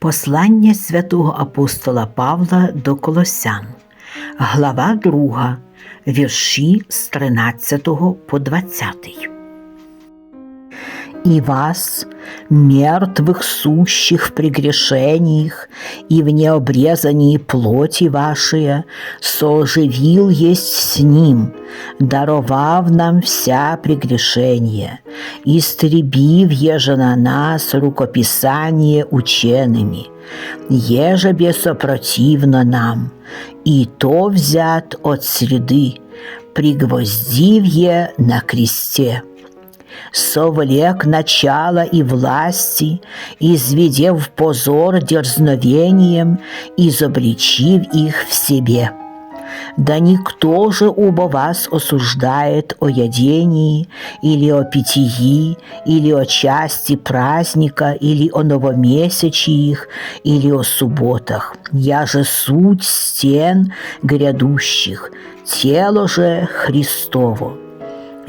Послання святого апостола Павла до Колосян, глава 2, вірші з 13 по 20. «И вас, мертвых сущих в прегрешениях и в необрезании плоти вашей, соживил есть с Ним, даровав нам вся прегрешения, истребив еже на нас рукописание учеными, еже бесопротивно нам, и то взят от среды, пригвоздив е на кресте» совлек начала и власти, изведев позор дерзновением, изобличив их в себе. Да никто же оба вас осуждает о ядении, или о питьи, или о части праздника, или о новомесячиях, или о субботах. Я же суть стен грядущих, тело же Христово.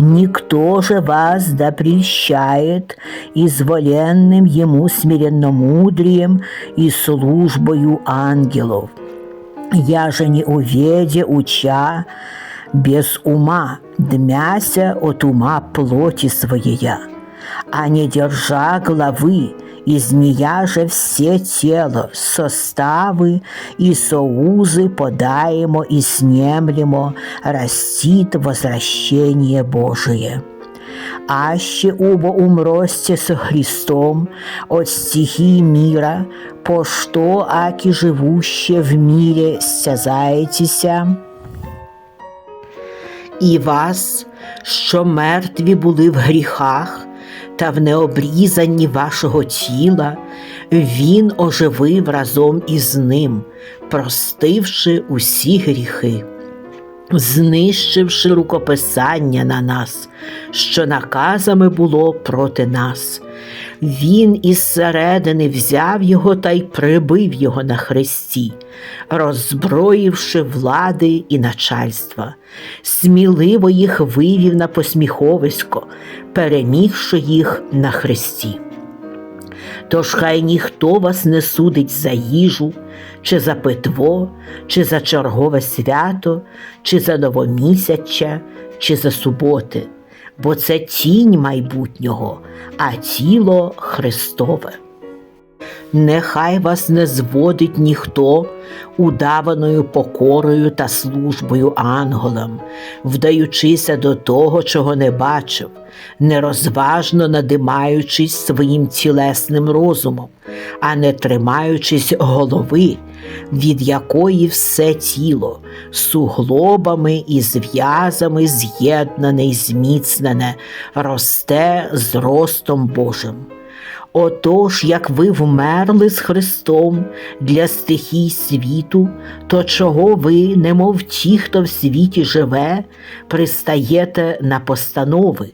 Никто же вас да прельщает изволенным ему смиренномудрием и службою ангелов. Я же не уведе уча без ума, дмяся от ума плоти своей, а не держа главы, из же все тело, составы и соузы подаемо и снемлемо, растит возвращение Божие. Аще оба умросте со Христом от стихий мира, по что, аки живуще в мире стязаетеся, і вас, що мертві були в гріхах та в необрізанні вашого тіла, Він оживив разом із ним, простивши усі гріхи, знищивши рукописання на нас, що наказами було проти нас. Він із середини взяв його та й прибив його на хресті, роззброївши влади і начальства, сміливо їх вивів на посміховисько, перемігши їх на хресті. Тож хай ніхто вас не судить за їжу, чи за питво, чи за чергове свято, чи за новомісяча, чи за суботи, бо це тінь майбутнього, а тіло Христове. Нехай вас не зводить ніхто удаваною покорою та службою ангелам, вдаючися до того, чого не бачив, нерозважно надимаючись своїм тілесним розумом, а не тримаючись голови, від якої все тіло, суглобами і зв'язами з'єднане й зміцнене, росте з ростом Божим. Отож, як ви вмерли з Христом для стихій світу, то чого ви, немов ті, хто в світі живе, пристаєте на постанови,